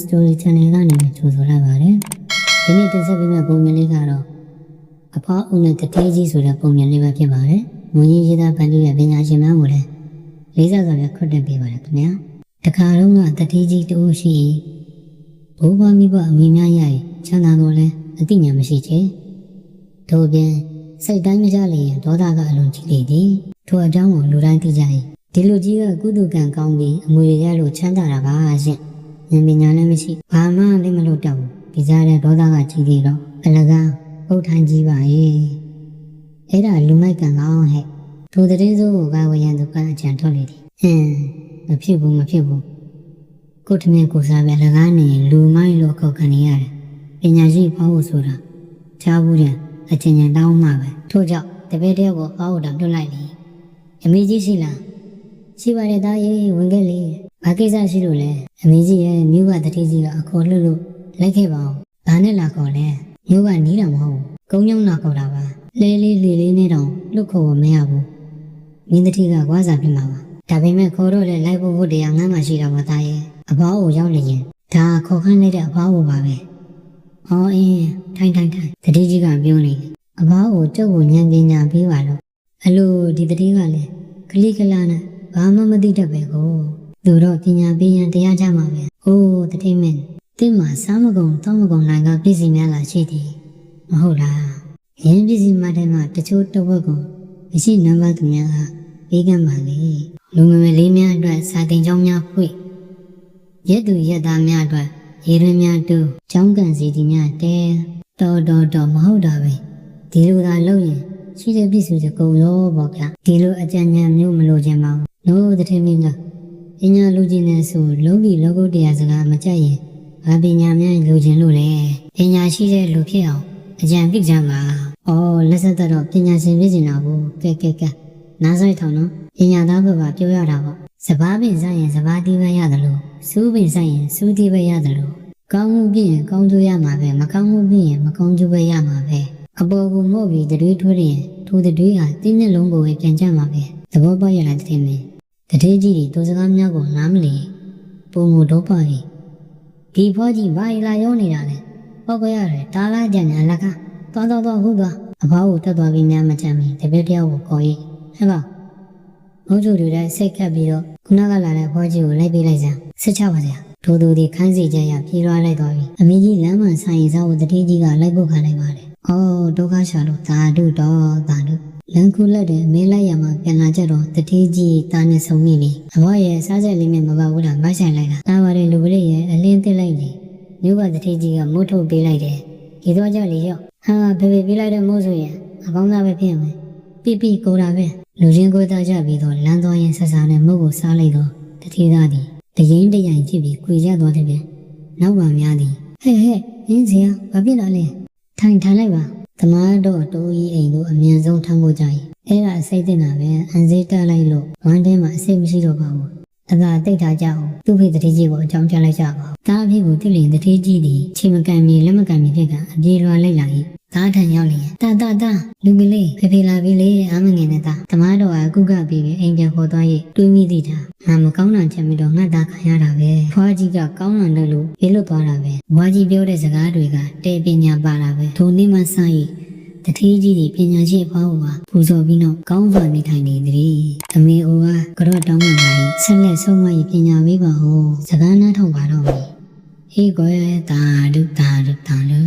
Story Channel ကနေကြိုဆိုလိုက်ပါတယ်ဒီနေ့တင်ဆက်ပေးမယ့်ပုံမြင်လေးကတော့အဖွားဦးနဲ့တထေးကြီးဆိုတဲ့ပုံမြင်လေးပဲဖြစ်ပါတယ်မွန်ကြီးရေးသားပန်းတူရဲ့ပညာရှင်များကိုလည်းလေးစားစွာနဲ့ခွတ်တင်ပေးပါတယ်ခင်ဗျာတခါတော့ကတထေးကြီးတူရှိဘိုးဘွားမိဘအမိများရရင်ချမ်းသာတော့လဲအသိဉာဏ်မရှိချေတို့ပြင်စိတ်တိုင်းမကြလေရင်ဒေါသကအလွန်ကြီးလေသည်ထိုအကြောင်းကိုလူတိုင်းသိကြ၏ဒီလူကြီးကကုသကံကောင်းပြီးအမွေရလို့ချမ်းသာတာပါရှင့် ဉာဏ်ပညာလည်းမရှိဘာမှလည်းမလုပ်တော့ဘူးဒီစားတဲ့ဒေါသကကြီးသေးတော့အလကားပုတ်ထိုင်ကြီးပါရဲ့အဲ့ဒါလူမိုက်ကံကောင်းဟဲ့ထိုတည်းစိုးကိုကဝရံသူကအကြံထွက်လေသည်ဟင်းမဖြစ်ဘူးမဖြစ်ဘူးကိုထမင်းကိုစားပဲလကားနေလူမိုက်လို့ခောက်ခံနေရတယ်ပညာရှိဖောက်ဖို့ဆိုတာချားဘူးတယ်အချင်းချင်းတောင်းမှပဲထို့ကြောင့်တပည့်တယောက်ကိုဖောက်ဖို့တောင်တွတ်လိုက်ပြီအမေကြီးရှိလားရှိပါတယ်သားရေးဝင်ခဲ့လေ ဘာကိစ္စရှိလို့လဲအမေကြီးရဲ့မြို့ကတတိကြီးကအခေါ်လွတ်လို့လိုက်ခဲ့ပါအောင်ဘာနဲ့လာခေါ်လဲမြို့ကနီးတာမဟုတ်ဘူးကုန်းညုံလာခေါ်တာပါလဲလေးလေလေးနဲ့တောင်လွတ်ခေါ်မရဘူးမင်းတတိကကွာစားပြမှာပါဒါပေမဲ့ခေါ်တော့လေလိုက်ဖို့ဖို့တရားငမ်းမှရှိတာပါသားရဲ့အဘောကိုရောက်နေရင်ဒါခေါ်ခန်းလိုက်တဲ့အဘောကိုပါပဲဟောအင်းထိုင်ထိုင်ထိုင်တတိကြီးကပြောနေတယ်အဘောကိုကျုပ်ကိုဉာဏ်ပညာပေးပါလို့အလိုဒီတတိကလည်းကလိကလာနဲ့ဘာမှမသိတတ်ပဲကို သူတော့ပညာပေးရင်တရားကြမှာပဲအိုးတတိမင်းတင်းမှာစားမကုန်တောင်းမကုန်နိုင်ကပြည်စီများလာရှိသည်မဟုတ်လားရင်းပြည်စီမတဲ့မှာတချို့တဝက်ကိုမရှိနံပါတ်သူများကပေးကမ်းပါလေလူငယ်ငယ်လေးများအတွက်စာတင်ကြောင်းများဖွင့်ရက်သူရက်သားများအတွက်ရေရင်းများတူကျောင်းကန်စီတီများတဲတော်တော်တော်မဟုတ်တာပဲဒီလိုသာလုပ်ရင်ရှိတဲ့ပြည်စုစကုံရောပေါ့ဗျာဒီလိုအကြံဉာဏ်မျိုးမလိုချင်ပါဘူးနိုးတဲ့ထင်းမင်းက ပညာလူကြီးနဲ့ဆိုလုံးပြီးလောကုတ္တရာစကားမကြက်ရင်ဘာပညာများလိုချင်လို့လဲပညာရှိတဲ့လူဖြစ်အောင်အကြံပြုကြပါအော်လက်ဆက်သက်တော့ပညာရှင်ဖြစ်နေတာကိုကဲကဲကဲနားဆိုင်ထောင်နော်ပညာသားဘက်ကပြောရတာပေါ့စဘာပင်ဆိုင်ရင်စဘာတီးပဲရတယ်လို့စူးပင်ဆိုင်ရင်စူးတီးပဲရတယ်လို့ကောင်းမှုပြည့်ရင်ကောင်းကျိုးရမှာပဲမကောင်းမှုပြည့်ရင်မကောင်းကျိုးပဲရမှာပဲအပေါ်ကမို့ပြီးတတွေးထွေးရင်ထိုတတွေးဟာတင်းမျက်လုံးကိုပဲပြန်ကြမှာပဲသဘောပေါက်ရလားတဲ့မင်း တတိကြီးတွေသူစကားများကိုနားမလီပုံမတော့ပါရီဒီဖောကြီးဘာလာရောနေတာလဲပောက်ကြရတယ်တားလာကြညာလက်ကသွားသွားသွားဟုတ်သွားအဖောကိုတက်သွားပြီးများမချမ်းမီတပည့်တယောက်ကိုခေါ်ရေးဟဲ့ပါဘုန်းကျူတွေလည်းစိတ်ခတ်ပြီးတော့ခုနကလာတဲ့ဖောကြီးကိုလိုက်ပေးလိုက်စမ်းစစ်ချပါစရာထိုသူဒီခန်းစီကြရပြေးသွားလိုက်သွားပြီအမေကြီးလမ်းမှဆိုင်ရင်စားဖို့တတိကြီးကလိုက်ဖို့ခံလိုက်ပါတယ်။အော်ဒုက္ခရှာလို့သာဓုတော့သာဓု လန်ခုလက်တယ်မင်းလိုက်ရမှာပြန်လာကြတော့တတိကြီးတာနဲ့ဆုံမိပြီ။အဘရဲ့စားချက်လေးနဲ့မပါဘူးလားမဆိုင်လိုက်တာ။ဒါပါလေလူပရိရဲ့အလင်းသိလိုက်လေ။မြို့ကတတိကြီးကမိုးထုတ်ပေးလိုက်တယ်။ဒီတော့ကြလေရော့။ဟာဖေဖေပေးလိုက်တဲ့မိုးဆိုရင်အကောင်းသားပဲဖြစ်မယ်။ပြပြကိုတာပဲ။လူချင်းကိုသားကြပြီးတော့လမ်းသွားရင်ဆက်စားနဲ့မုတ်ကိုစားလိုက်တော့တတိသားသည်တရင်တရိုင်ဖြစ်ပြီးကြွေရသွားတယ်ပြန်။နောက်ပါများသည်ဟဲ့ဟဲ့ရင်းစရာဘာဖြစ်လာလဲ။ထိုင်ထိုင်လိုက်ပါ သမားတော့တိုးကြီးအိမ်တို့အမြန်ဆုံးထမ်းဖို့ကြရင်အဲ့ဒါအစိတ်တင်တာပဲအန်စေးတက်လိုက်လို့ဝမ်းထဲမှာအစိတ်မရှိတော့ပါဘူး အသာတိတ်ထားကြအောင်သူ့ဖေတတိကြီးကိုအကြောင်းကြားလိုက်ကြပါဒါအဖြစ်ကိုတိလင်တတိကြီးသည်ချိန်မကန်မီလက်မကန်မီဖြစ်ကအပြေလွှာလိုက်လာ၏ဒါထန်ရောက်လျင်တာတာတာလူကလေးဖေဖေလာပြီလေအာမငယ်နဲ့တာသမားတော်ကကုကပြီးပြီးအိမ်ပြန်ခေါ်သွား၍တွေးမိသည်တာငါမကောင်းတာချက်ပြီးတော့ငှက်သားခံရတာပဲဖွားကြီးကကောင်းလာတယ်လို့ပြေလွတ်သွားတာပဲဘွားကြီးပြောတဲ့စကားတွေကတဲပညာပါတာပဲဒုံနေမှစ၏ တတိကြီးဒီပညာရှိဖွားဟောပူဇော်ပြီးတော့ကောင်းစွာနေထိုင်နေသည်အမေအိုကကြော့တောင်းမှလာ၏ဆက်လက်ဆုံးမ၏ပညာမေးပါဟောစကားနားထောင်ပါတော့မည်ဟေးကွယ်တာဒုတာဒုတာလူ